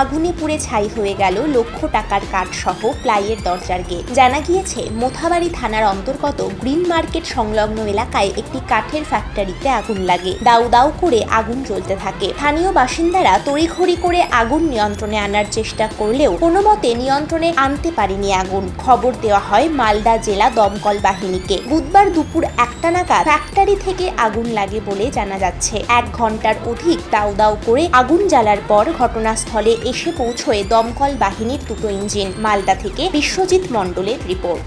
আগুনে পুড়ে ছাই হয়ে গেল লক্ষ টাকার কাঠ সহ প্লাইয়ের দরজার গেট। জানা গিয়েছে, মোথাবাড়ি থানার অন্তর্গত গ্রিন মার্কেট সংলগ্ন এলাকায় একটি কাঠের ফ্যাক্টরিতে আগুন লাগে। দাউ দাউ করে আগুন জ্বলতে থাকে। স্থানীয় বাসিন্দারা তড়িঘড়ি করে আগুন নিয়ন্ত্রণে আনার চেষ্টা করলেও কোনো মতে নিয়ন্ত্রণে আনতে পারেনি আগুন। খবর দেওয়া হয় মালদা জেলা দমকল বাহিনীকে। বুধবার দুপুর একটা নাগাদ ফ্যাক্টরি থেকে আগুন লাগে বলে জানা যাচ্ছে। এক ঘণ্টার অধিক দাউ দাউ করে আগুন জ্বালার পর ঘটনাস্থলে এসে পৌঁছয় দমকল বাহিনীর দুটো ইঞ্জিন, মালদা থেকে বিশ্বজিৎ মণ্ডলের রিপোর্ট।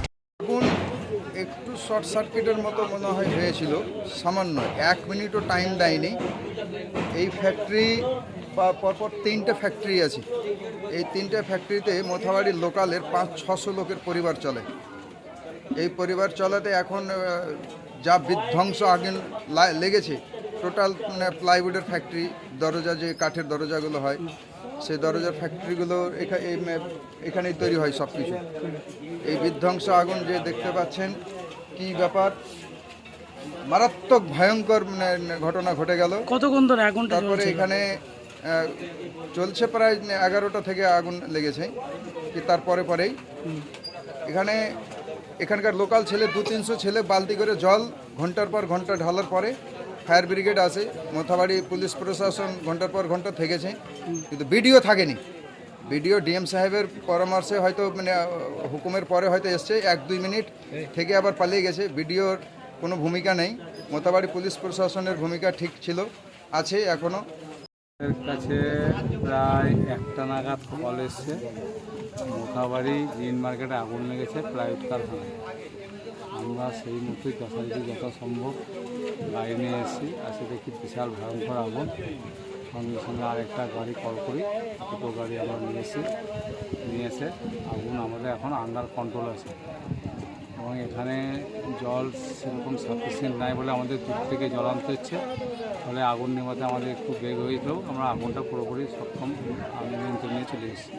একটু শর্ট সার্কিটের মতো মনে হয় হয়েছিল, সামান্য, এক মিনিটও টাইম দেয়নি। এই ফ্যাক্টরি পরপর তিনটে ফ্যাক্টরি আছে। এই তিনটে ফ্যাক্টরিতে মোথাবাড়ির লোকালের পাঁচ, ছশো লোকের পরিবার চলে। এই পরিবার চলাতে এখন যা বিধ্বংস আগুন লা- লেগেছে টোটাল প্লাইউডের ফ্যাক্টরি দরজা যে কাঠের দরজাগুলো হয় সেই দরজার ফ্যাক্টরিগুলো এখানেই তৈরি হয় সব কিছু এই বিধ্বংস আগুন যে দেখতে পাচ্ছেন কি ব্যাপার? মারাত্মক ভয়ঙ্কর ঘটনা ঘটে গেল। কতক্ষণ ধরে আগুনটা তারপরে এখানে চলছে প্রায় এগারোটা থেকে আগুন লেগেছে কি তারপরে পরেই। এখানে এখানকার লোকাল ছেলে দু তিনশো ছেলে বালতি করে জল ঘণ্টার পর ঘণ্টা ঢালার পরে ফায়ার ব্রিগেড আছে, মথাবাড়ি পুলিশ প্রশাসন ঘণ্টার পর ঘণ্টা থেকেছে, কিন্তু বিডিও থাকেনি। বিডিও ডিএম সাহেবের পরামর্শে হয়তো মানে হুকুমের পরে হয়তো এসছে, এক দুই মিনিট থেকে আবার পালিয়ে গেছে। বিডিওর কোনো ভূমিকা নেই, মোথাবাড়ি পুলিশ প্রশাসনের ভূমিকা ঠিক ছিল, আছে এখনও এর কাছে প্রায় একটা নাগাদ কল এসছে। মোথাবাড়ি গ্রিন মার্কেটে আগুন লেগেছে প্লাইউড কারখানায়। আমরা সেই মুহূর্তে যথারীতি যথাসম্ভব গাড়ি নিয়ে এসেছি আসে দেখি বিশাল ভয়ঙ্কর আগুন। সঙ্গে সঙ্গে আরেকটা গাড়ি কল করি, দুটো গাড়ি আমরা নিয়ে এসেছি নিয়ে এসে আগুন আমাদের এখন আন্ডার কন্ট্রোল আছে। এবং এখানে জল সেরকম সাফিসিয়েন্ট নাই বলে আমাদের দূর থেকে জল আনতে হচ্ছে। ফলে আগুন নেভাতে আমাদের একটু বেগ হয়েছিল। আমরা আগুনটা পুরোপুরি সক্ষম আগুন নিয়ন্ত্রণে চলে এসেছি।